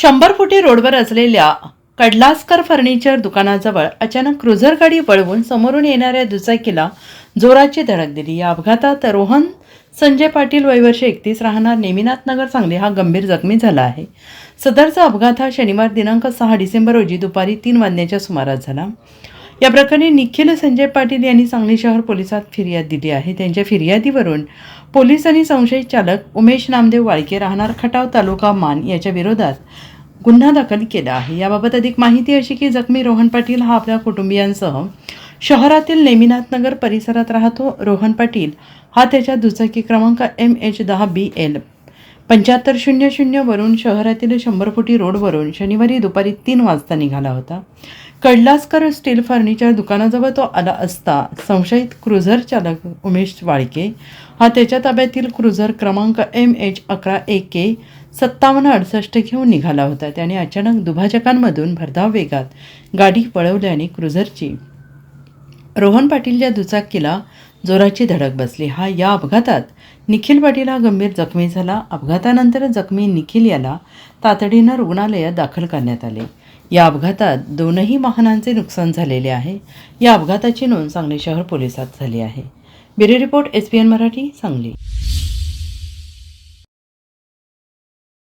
शंभर फुटी रोडवर असलेल्या कडलासकर फर्निचर दुकानाजवळ अचानक क्रुझर गाडी वळवून समोरून येणाऱ्या दुचाकीला जोराची धडक दिली. या अपघातात रोहन संजय पाटील वयवर्ष एकतीस राहणार. नेमिनाथनगर सांगली हा गंभीर जखमी झाला आहे. सदरचा अपघात हा शनिवार दिनांक सहा डिसेंबर रोजी दुपारी तीन वाजण्याच्या सुमारास झाला. या प्रकरणी निखिल संजय पाटील यांनी सांगली शहर पोलिसात फिर्याद दिली आहे. त्यांच्या फिर्यादीवरून पोलिसांनी संशयित चालक उमेश नामदेव वाळके राहणार खटाव तालुका मान याच्या विरोधात गुन्हा दाखल केला आहे याबाबत अधिक माहिती अशी की जखमी रोहन पाटील हा आपल्या कुटुंबियांसह शहरातील नेमिनाथनगर परिसरात राहतो. रोहन पाटील हा त्याच्या दुचाकी क्रमांक एम एच दहा बी एल पंच्याहत्तर शून्य शून्यवरून शहरातील शंभर फुटी रोडवरून शनिवारी दुपारी तीन वाजता निघाला होता. कडलासकर स्टील फर्निचर दुकानाजवळ तो आला असता संशयित क्रुझर चालक उमेश वाळके. हा त्याच्या ताब्यातील क्रुझर क्रमांक एम एच अकरा ए के सत्तावन्न अडसष्ट घेऊन निघाला होता. त्याने अचानक दुभाजकांमधून भरधाव वेगात गाडी पळवल्याने क्रुझरची रोहन पाटीलच्या दुचाकीला जोराची धडक बसली. हा या अपघातात निखिल पाटील हा गंभीर जखमी झाला. अपघातानंतर जखमी निखिल याला तातडीनं रुग्णालयात दाखल करण्यात आले. या अपघातात दोनही वाहनांचे नुकसान झालेले आहे. या अपघाताची नोंद सांगली शहर पोलिसात झाली आहे. Bureau report S P N Marathi Sangli.